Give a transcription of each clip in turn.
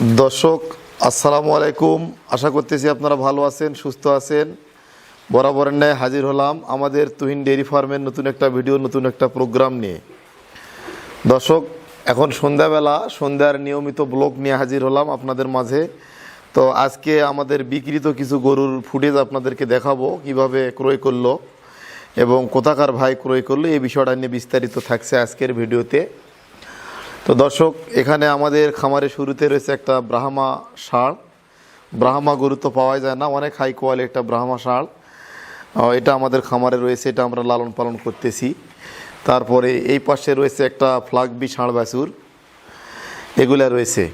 দর্শক, আসসালামু আলাইকুম। আশা করতেছি আপনারা ভালো আছেন, সুস্থ আছেন। বরাবরের ন্যায় হাজির হলাম আমাদের তুহিন ডেয়ারি ফার্মের নতুন একটা ভিডিও, নতুন একটা প্রোগ্রাম নিয়ে। দর্শক, এখন সন্ধ্যাবেলা, সন্ধ্যার নিয়মিত ব্লগ নিয়ে হাজির হলাম আপনাদের মাঝে। তো আজকে আমাদের বিকৃত কিছু গরুর ফুটেজ আপনাদেরকে দেখাবো, কীভাবে ক্রয় করল এবং কোথাকার ভাই ক্রয় করল, এই বিষয়টা নিয়ে বিস্তারিত থাকছে আজকের ভিডিওতে। তো দর্শক, এখানে আমাদের খামারে শুরুতে রয়েছে একটা ব্রাহ্মা ষাঁড়। ব্রাহ্মা গরু তো পাওয়া যায় না, অনেক হাই কোয়ালিটি একটা ব্রাহ্মা ষাঁড়। এটা আমাদের খামারে রয়েছে, এটা আমরা লালন পালন করতেছি। তারপরে এই পাশে রয়েছে একটা ফ্লাগবি ষাঁড় বাছুর, এগুলা রয়েছে।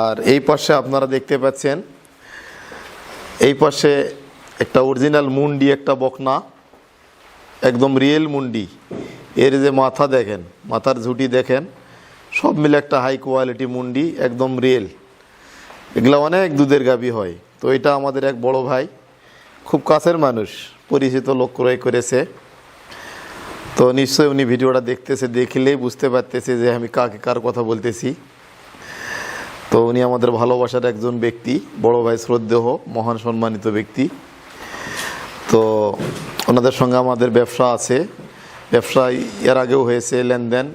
আর এই পাশে আপনারা দেখতে পাচ্ছেন, এই পাশে একটা অরিজিনাল মুন্ডি, একটা বকনা, একদম রিয়েল মুন্ডি। এর যে মাথা দেখেন, মাথার ঝুঁটি দেখেন সব মিলে একটা হাই কোয়ালিটি মুন্ডি, একদম রিয়েল এগুলো অনেক দুধের গাবি হয়। তো এটা আমাদের এক বড় ভাই, খুব কাছের মানুষ, পরিচিত লোক ক্রয় করেছে। তো নিশ্চয়ই উনি ভিডিওটা দেখতেছে, দেখলেই বুঝতে পারতেছে যে আমি কাকে কার কথা বলতেছি। তো উনি আমাদের ভালোবাসার একজন ব্যক্তি, বড় ভাই শ্রদ্ধেহ মহান সম্মানিত ব্যক্তি। তো ওনাদের সঙ্গে আমাদের ব্যবসা আছে। ব্যবসা এর আগেও হয়েছে লেনদেন।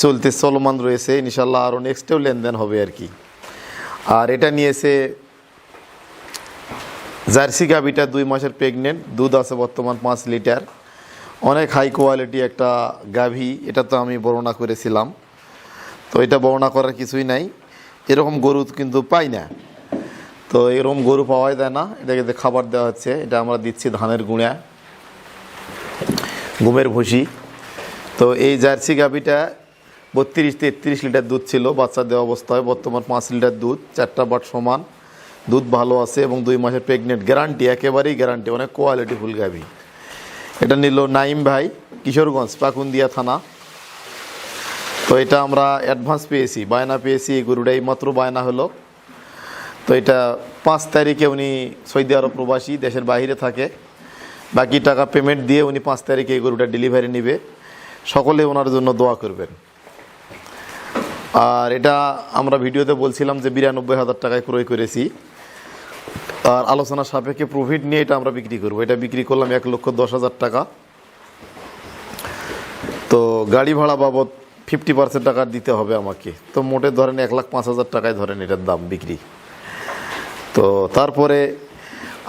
চলতে চলমান রয়েছে ইনশাল্লাহ আরও নেক্সটেও লেনদেন হবে আর কি। আর এটা নিয়েছে জার্সি গাভিটা দুই মাসের প্রেগনেন্ট দুধ আছে বর্তমান পাঁচ লিটার। অনেক হাই কোয়ালিটি একটা গাভি, এটা তো আমি বর্ণনা করেছিলাম। তো এটা বর্ণনা করার কিছুই নাই। এরকম গরু কিন্তু পাই না। তো এরকম গরু পাওয়াই যায় না। এটাকে যে খাবার দেওয়া হচ্ছে, এটা আমরা দিচ্ছি ধানের গুঁড়া, গুমের ভুসি। তো এই জার্সি গাভিটা বত্রিশ তেত্রিশ লিটার দুধ ছিল, বাচ্চা দেওয়া অবস্থায়। বর্তমান পাঁচ লিটার দুধ, চারটা বাট সমান। দুধ ভালো আছে এবং দুই মাসের প্রেগনেন্ট গ্যারান্টি একেবারেই গ্যারান্টি অনেক কোয়ালিটি ফুল গাভি এটা নিল নাইম ভাই, কিশোরগঞ্জ, পাকুন্দিয়া থানা। তো এটা আমরা অ্যাডভান্স পেয়েছি, বায়না পেয়েছি এই গরুটা এইমাত্র বায়না হলো। তো এটা পাঁচ তারিখে উনি সৌদি আরব প্রবাসী, দেশের বাইরে থাকে। বাকি টাকা পেমেন্ট দিয়ে উনি পাঁচ তারিখে এই গরুটা ডেলিভারি নেবে। সকলে ওনার জন্য দোয়া করবেন। আর এটা আমরা ভিডিওতে বলছিলাম যে বিরানব্বই হাজার টাকায় ক্রয় করেছি। আর আলোচনা সাপেক্ষে প্রফিট নিয়ে এটা আমরা বিক্রি করব। এটা বিক্রি করলাম এক লক্ষ দশ হাজার টাকা। তো গাড়ি ভাড়া বাবদ ফিফটি পার্সেন্ট টাকা দিতে হবে আমাকে। তো মোটে ধরেন এক লাখ পাঁচ হাজার টাকায় ধরেন এটার দাম বিক্রি। তো তারপরে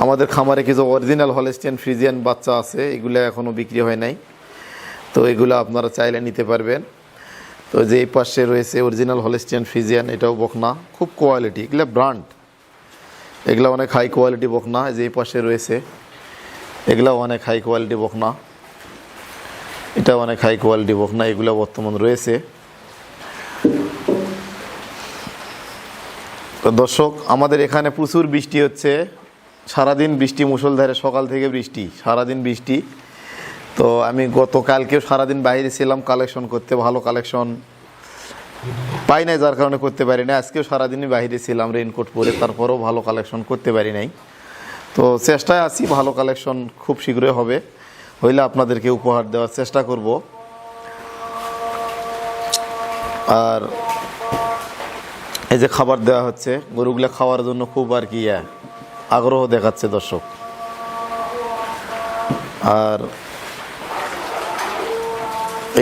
আমাদের খামারে কিছু অরিজিনাল হলেস্টিয়ান ফ্রিজিয়ান বাচ্চা আছে, এগুলো এখনও বিক্রি হয় নাই। তো এগুলো আপনারা চাইলে নিতে পারবেন। তো যে এই পাশে রয়েছে অরিজিনাল হলেস্টিয়ান ফ্রিজিয়ান এটাও বকনা খুব কোয়ালিটি এগুলো ব্র্যান্ড এগুলো অনেক হাই কোয়ালিটি বকনা যে এই পাশে রয়েছে। এগুলো অনেক হাই কোয়ালিটি বকনা এটা অনেক হাই কোয়ালিটি বকনা এগুলো বর্তমান রয়েছে। তো দর্শক, আমাদের এখানে প্রচুর বৃষ্টি হচ্ছে। সারাদিন বৃষ্টি, মুষলধারে সকাল থেকে বৃষ্টি, সারাদিন বৃষ্টি। তো আমি গতকালকেও সারাদিন বাইরে ছিলাম কালেকশন করতে, ভালো কালেকশন পাই নাই, যার কারণে করতে পারি না আজকেও সারাদিনই বাইরে ছিলাম রেইনকোট পরে, তারপরেও ভালো কালেকশন করতে পারি নাই। তো চেষ্টায় আছি ভালো কালেকশন খুব শীঘ্রই হবে, হইলে আপনাদেরকে উপহার দেওয়ার চেষ্টা করব। আর এই যে খাবার দেওয়া হচ্ছে, গরুগুলো খাওয়ার জন্য খুব আর কি আগ্রহ দেখাচ্ছে দর্শক। আর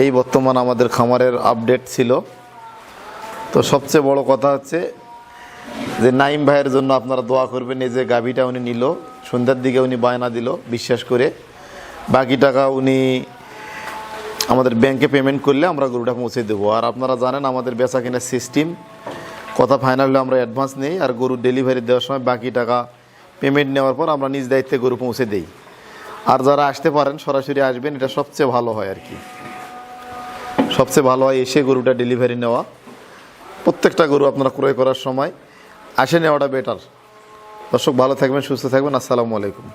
এই বর্তমান আমাদের খামারের আপডেট ছিল। তো সবচেয়ে বড় কথা হচ্ছে যে নাইম ভাইয়ের জন্য আপনারা দোয়া করবেন, এই যে গাভীটা উনি নিল, সন্ধ্যার দিকে উনি বায়না দিল, বিশ্বাস করে। বাকি টাকা উনি আমাদের ব্যাংকে পেমেন্ট করলে আমরা গরুটা পৌঁছে দেবো। আর আপনারা জানেন আমাদের বেচা কেনার সিস্টেম কথা ফাইনাল হলে আমরা অ্যাডভান্স নেই, আর গরুর ডেলিভারি দেওয়ার সময় বাকি টাকা পেমেন্ট নেওয়ার পর আমরা নিজ দায়িত্বে গরু পৌঁছে দেই। আর যারা আসতে পারেন, সরাসরি আসবেন, এটা সবচেয়ে ভালো হয় আর কি। সবচেয়ে ভালো হয় এসে গরুটা ডেলিভারি নেওয়া। প্রত্যেকটা গরু আপনারা ক্রয় করার সময় আসে নেওয়াটা বেটার দর্শক, ভালো থাকবেন, সুস্থ থাকবেন। আসসালামু আলাইকুম।